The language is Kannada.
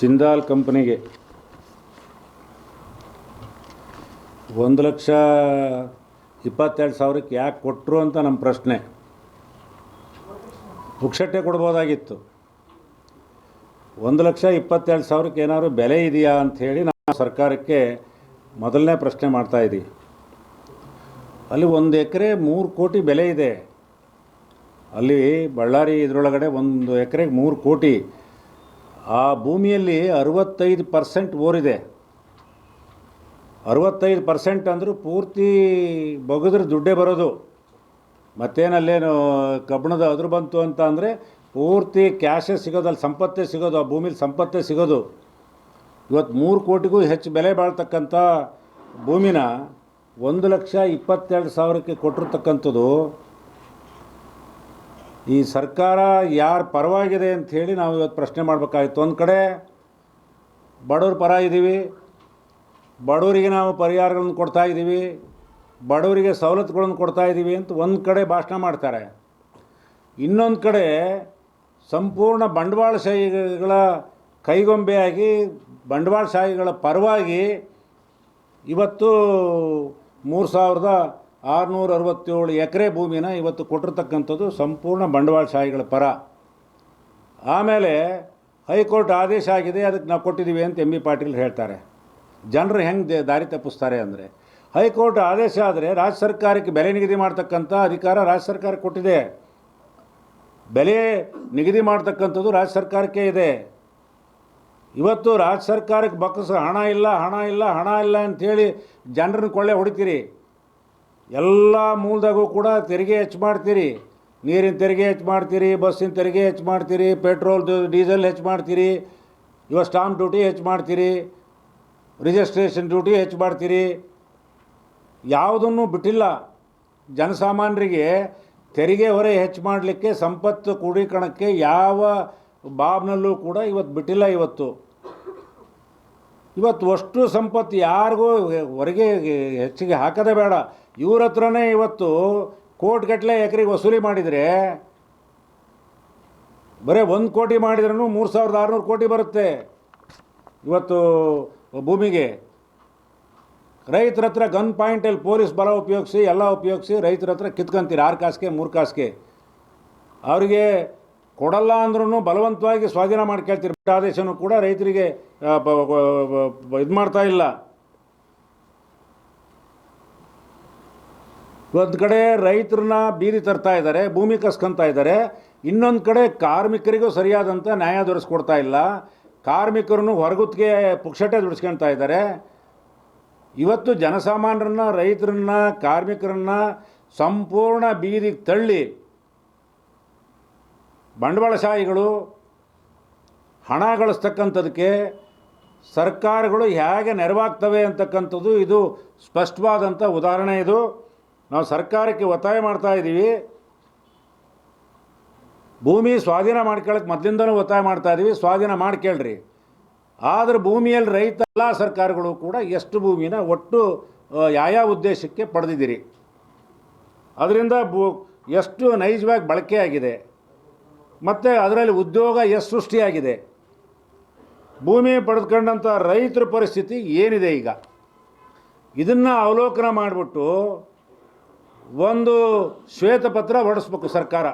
ಜಿಂದಾಲ್ ಕಂಪ್ನಿಗೆ ಒಂದು ಲಕ್ಷ ಇಪ್ಪತ್ತೆರಡು ಸಾವಿರಕ್ಕೆ ಯಾಕೆ ಕೊಟ್ಟರು ಅಂತ ನಮ್ಮ ಪ್ರಶ್ನೆ. ಪುಕ್ಷಟ್ಟೆ ಕೊಡ್ಬೋದಾಗಿತ್ತು. ಒಂದು ಲಕ್ಷ ಇಪ್ಪತ್ತೆರಡು ಸಾವಿರಕ್ಕೆ ಏನಾದರೂ ಬೆಲೆ ಇದೆಯಾ ಅಂಥೇಳಿ ನಾವು ಸರ್ಕಾರಕ್ಕೆ ಮೊದಲನೇ ಪ್ರಶ್ನೆ ಮಾಡ್ತಾ ಇದ್ದೀವಿ ಅಲ್ಲಿ ಒಂದು ಎಕರೆ ಮೂರು ಕೋಟಿ ಬೆಲೆ ಇದೆ. ಅಲ್ಲಿ ಬಳ್ಳಾರಿ ಇದರೊಳಗಡೆ ಒಂದು ಎಕರೆಗೆ ಮೂರು ಕೋಟಿ ಆ ಭೂಮಿಯಲ್ಲಿ ಅರವತ್ತೈದು ಪರ್ಸೆಂಟ್ ಓರಿದೆ ಅರವತ್ತೈದು ಪರ್ಸೆಂಟ್ ಅಂದರೂ ಪೂರ್ತಿ ಬಗೆದ್ರೆ ದುಡ್ಡೇ ಬರೋದು. ಮತ್ತೇನಲ್ಲೇನು ಕಬ್ಬಣದ ಅದ್ರ ಬಂತು ಅಂತ ಅಂದರೆ ಪೂರ್ತಿ ಕ್ಯಾಶೇ ಸಿಗೋದು, ಅಲ್ಲಿ ಸಂಪತ್ತೇ ಸಿಗೋದು, ಆ ಭೂಮಿಲಿ ಸಂಪತ್ತೇ ಸಿಗೋದು. ಇವತ್ತು ಮೂರು ಕೋಟಿಗೂ ಹೆಚ್ಚು ಬೆಲೆ ಬಾಳ್ತಕ್ಕಂಥ ಭೂಮಿನ ಒಂದು ಲಕ್ಷ ಇಪ್ಪತ್ತೆರಡು ಸಾವಿರಕ್ಕೆ ಕೊಟ್ಟಿರ್ತಕ್ಕಂಥದ್ದು ಈ ಸರ್ಕಾರ ಯಾರ ಪರವಾಗಿದೆ ಅಂಥೇಳಿ ನಾವು ಇವತ್ತು ಪ್ರಶ್ನೆ ಮಾಡಬೇಕಾಗಿತ್ತು. ಒಂದು ಕಡೆ ಬಡವ್ರ ಪರ ಇದ್ದೀವಿ ಬಡವರಿಗೆ ನಾವು ಪರಿಹಾರಗಳನ್ನು ಕೊಡ್ತಾ ಇದ್ದೀವಿ ಬಡವರಿಗೆ ಸವಲತ್ತುಗಳನ್ನು ಕೊಡ್ತಾ ಇದ್ದೀವಿ ಅಂತ ಒಂದು ಕಡೆ ಭಾಷಣ ಮಾಡ್ತಾರೆ. ಇನ್ನೊಂದು ಕಡೆ ಸಂಪೂರ್ಣ ಬಂಡವಾಳಶಾಹಿಗಳ ಕೈಗೊಂಬೆಯಾಗಿ ಬಂಡವಾಳಶಾಹಿಗಳ ಪರವಾಗಿ ಇವತ್ತು ಮೂರು ಸಾವಿರದ ಆರುನೂರ ಅರವತ್ತೇಳು ಎಕರೆ ಭೂಮಿನ ಇವತ್ತು ಕೊಟ್ಟಿರ್ತಕ್ಕಂಥದ್ದು ಸಂಪೂರ್ಣ ಬಂಡವಾಳಶಾಹಿಗಳ ಪರ. ಆಮೇಲೆ ಹೈಕೋರ್ಟ್ ಆದೇಶ ಆಗಿದೆ, ಅದಕ್ಕೆ ನಾವು ಕೊಟ್ಟಿದ್ದೀವಿ ಅಂತ ಎಂ. ಬಿ. ಪಾಟೀಲ್ ಹೇಳ್ತಾರೆ. ಜನರು ಹೆಂಗೆ ದಾರಿ ತಪ್ಪಿಸ್ತಾರೆ ಅಂದರೆ, ಹೈಕೋರ್ಟ್ ಆದೇಶ ಆದರೆ ರಾಜ್ಯ ಸರ್ಕಾರಕ್ಕೆ ಬೆಲೆ ನಿಗದಿ ಮಾಡ್ತಕ್ಕಂಥ ಅಧಿಕಾರ ರಾಜ್ಯ ಸರ್ಕಾರ ಕೊಟ್ಟಿದೆ. ಬೆಲೆ ನಿಗದಿ ಮಾಡ್ತಕ್ಕಂಥದ್ದು ರಾಜ್ಯ ಸರ್ಕಾರಕ್ಕೆ ಇದೆ. ಇವತ್ತು ರಾಜ್ಯ ಸರ್ಕಾರಕ್ಕೆ ಬಕ್ಕಸ ಹಣ ಇಲ್ಲ ಹಣ ಇಲ್ಲ ಹಣ ಇಲ್ಲ ಅಂಥೇಳಿ ಜನರನ್ನ ಕೊಳ್ಳೆ ಹೊಡಿತೀರಿ. ಎಲ್ಲ ಮೂಲದಾಗೂ ಕೂಡ ತೆರಿಗೆ ಹೆಚ್ಚು ಮಾಡ್ತೀರಿ. ನೀರಿನ ತೆರಿಗೆ ಹೆಚ್ಚು ಮಾಡ್ತೀರಿ, ಬಸ್ಸಿನ ತೆರಿಗೆ ಹೆಚ್ಚು ಮಾಡ್ತೀರಿ, ಪೆಟ್ರೋಲ್ ಡೀಸೆಲ್ ಹೆಚ್ಚು ಮಾಡ್ತೀರಿ ಇವಾಗ ಸ್ಟಾಂಪ್ ಡ್ಯೂಟಿ ಹೆಚ್ಚು ಮಾಡ್ತೀರಿ, ರಿಜಿಸ್ಟ್ರೇಷನ್ ಡ್ಯೂಟಿ ಹೆಚ್ಚು ಮಾಡ್ತೀರಿ. ಯಾವುದನ್ನು ಬಿಟ್ಟಿಲ್ಲ. ಜನಸಾಮಾನ್ಯರಿಗೆ ತೆರಿಗೆ ಹೊರೆ ಹೆಚ್ಚು ಮಾಡಲಿಕ್ಕೆ ಸಂಪತ್ತು ಕ್ರೋಢೀಕರಣಕ್ಕೆ ಯಾವ ಬಾಬ್ನಲ್ಲೂ ಕೂಡ ಇವತ್ತು ಬಿಟ್ಟಿಲ್ಲ ಇವತ್ತು. ಇವತ್ತು ಅಷ್ಟು ಸಂಪತ್ತು ಯಾರಿಗೂ ಹೊರಗೆ ಹೆಚ್ಚಿಗೆ ಹಾಕೋದೇ ಬೇಡ. ಇವ್ರ ಹತ್ರನೇ ಇವತ್ತು ಕೋಟ್ಗಟ್ಟಲೆ ಎಕರೆಗೆ ವಸೂಲಿ ಮಾಡಿದರೆ ಬರೀ ಒಂದು ಕೋಟಿ ಮಾಡಿದ್ರೂ ಮೂರು ಸಾವಿರದ ಆರುನೂರು ಕೋಟಿ ಬರುತ್ತೆ ಇವತ್ತು ಭೂಮಿಗೆ. ರೈತರ ಹತ್ರ ಗನ್ ಪಾಯಿಂಟಲ್ಲಿ ಪೊಲೀಸ್ ಬಲ ಉಪಯೋಗಿಸಿ, ಎಲ್ಲ ಉಪಯೋಗಿಸಿ ರೈತರ ಹತ್ರ ಕಿತ್ಕೊಂತೀರಿ ಆರು ಕಾಸಿಗೆ, ಮೂರು ಕಾಸಿಗೆ. ಅವರಿಗೆ ಕೊಡಲ್ಲ ಅಂದ್ರೂ ಬಲವಂತವಾಗಿ ಸ್ವಾಧೀನ ಮಾಡ್ಕೊಳ್ತೀರಿ ಆದೇಶನೂ ಕೂಡ ರೈತರಿಗೆ ಇದು ಮಾಡ್ತಾ ಇಲ್ಲ. ಒಂದು ಕಡೆ ರೈತರನ್ನ ಬೀದಿ ತರ್ತಾ ಇದ್ದಾರೆ, ಭೂಮಿ ಕಸ್ಕೊಂತ ಇದ್ದಾರೆ. ಇನ್ನೊಂದು ಕಡೆ ಕಾರ್ಮಿಕರಿಗೂ ಸರಿಯಾದಂಥ ನ್ಯಾಯ ದೊರೆಸ್ಕೊಡ್ತಾ ಇಲ್ಲ. ಕಾರ್ಮಿಕರನ್ನು ಹೊರಗುತ್ತಿಗೆ ಪುಕ್ಷಟೆ ದುಡಿಸ್ಕೊಳ್ತಾ ಇದ್ದಾರೆ. ಇವತ್ತು ಜನಸಾಮಾನ್ಯರನ್ನ ರೈತರನ್ನ, ಕಾರ್ಮಿಕರನ್ನ ಸಂಪೂರ್ಣ ಬೀದಿಗೆ ತಳ್ಳಿ ಬಂಡವಾಳಶಾಹಿಗಳು ಹಣ ಗಳಿಸ್ತಕ್ಕಂಥದಕ್ಕೆ ಸರ್ಕಾರಗಳು ಹೇಗೆ ನೆರವಾಗ್ತವೆ ಅಂತಕ್ಕಂಥದ್ದು ಇದು ಸ್ಪಷ್ಟವಾದಂಥ ಉದಾಹರಣೆ ಇದು. ನಾವು ಸರ್ಕಾರಕ್ಕೆ ಒತ್ತಾಯ ಮಾಡ್ತಾ ಇದ್ದೀವಿ. ಭೂಮಿ ಸ್ವಾಧೀನ ಮಾಡ್ಕೊಳ್ಳೋಕೆ ಮೊದಲಿಂದನೂ ಒತ್ತಾಯ ಮಾಡ್ತಾ ಇದ್ದೀವಿ. ಸ್ವಾಧೀನ ಮಾಡ್ಕೇಳ್ರಿ. ಆದರೆ ಭೂಮಿಯಲ್ಲಿ ರೈತ ಎಲ್ಲ ಸರ್ಕಾರಗಳು ಕೂಡ ಎಷ್ಟು ಭೂಮಿನ ಒಟ್ಟು ಯಾವ ಯಾವ್ಯಾವ ಉದ್ದೇಶಕ್ಕೆ ಪಡೆದಿದ್ದೀರಿ? ಅದರಿಂದ ಎಷ್ಟು ನೈಜವಾಗಿ ಬಳಕೆಯಾಗಿದೆ? ಮತ್ತು ಅದರಲ್ಲಿ ಉದ್ಯೋಗ ಎಷ್ಟು ಸೃಷ್ಟಿಯಾಗಿದೆ ಭೂಮಿ ಪಡೆದುಕೊಂಡಂಥ ರೈತರ ಪರಿಸ್ಥಿತಿ ಏನಿದೆ ಈಗ? ಇದನ್ನು ಅವಲೋಕನ ಮಾಡಿಬಿಟ್ಟು ಒಂದು ಶ್ವೇತಪತ್ರ ಹೊರಡಿಸ್ಬೇಕು ಸರ್ಕಾರ.